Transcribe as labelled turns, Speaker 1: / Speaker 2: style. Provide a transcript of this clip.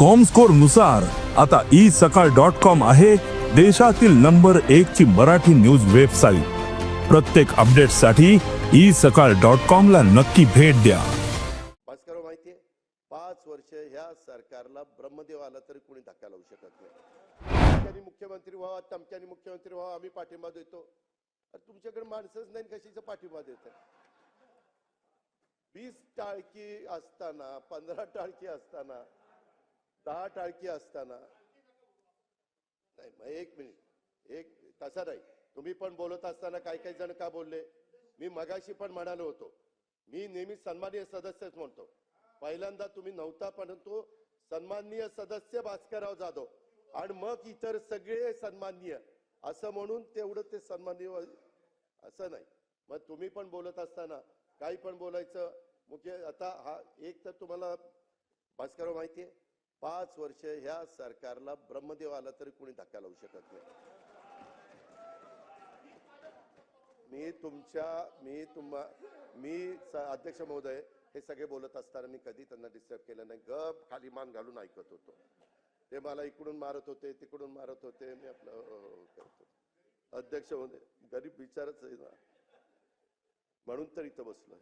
Speaker 1: कॉमस्कोरनुसार आता ई सकाळ dot com आहे देशातील नंबर एक ची मराठी न्यूज वेबसाईट प्रत्येक अपडेटसाठी ई सकाळ डॉट कॉम ला नक्की भेट द्या.
Speaker 2: माहितीये पाच वर्ष ह्या सरकारला ब्रह्मदेव आला तरी कोणी धक्का लावू शकत नाही. मुख्यमंत्री व्हावा तमक्यानी मुख्यमंत्री व्हावा आम्ही पाठिंबा देतो. तुमच्याकडे माणसंच नाही कशाचं पाठिंबा देत वीस टाळकी असताना पंधरा टाळकी असताना दहा टाळकी असताना. नाही मग एक मिनिट. एक तसा नाही. तुम्ही पण बोलत असताना काही काही जण का बोलले? मी मगाशी पण म्हणालो होतो. मी नेहमी सन्माननीय सदस्यच म्हणतो. पहिल्यांदा तुम्ही नव्हता परंतु सन्माननीय सदस्य भास्करराव जाधव. आणि मग इतर सगळे सन्माननीय. असं म्हणून तेवढं ते सन्माननीय असं नाही. मग तुम्ही पण बोलत असताना काही पण बोलायचं. मुख्य आता हा एक तर तुम्हाला भास्करराव आहे. पाच वर्ष ह्या सरकारला ब्रह्मदेव आला तरी कोणी धक्का लावू शकत नाही. मी तुमच्या मी तुम्हा मी अध्यक्ष महोदय हे सगळे बोलत असताना मी कधी त्यांना डिस्टर्ब केलं नाही. गप खाली मान घालून ऐकत होतो. ते मला इकडून मारत होते तिकडून मारत होते मी आपलं करतो अध्यक्ष महोदय गरीब विचारच आहे ना. म्हणून तर इथं बसलोय.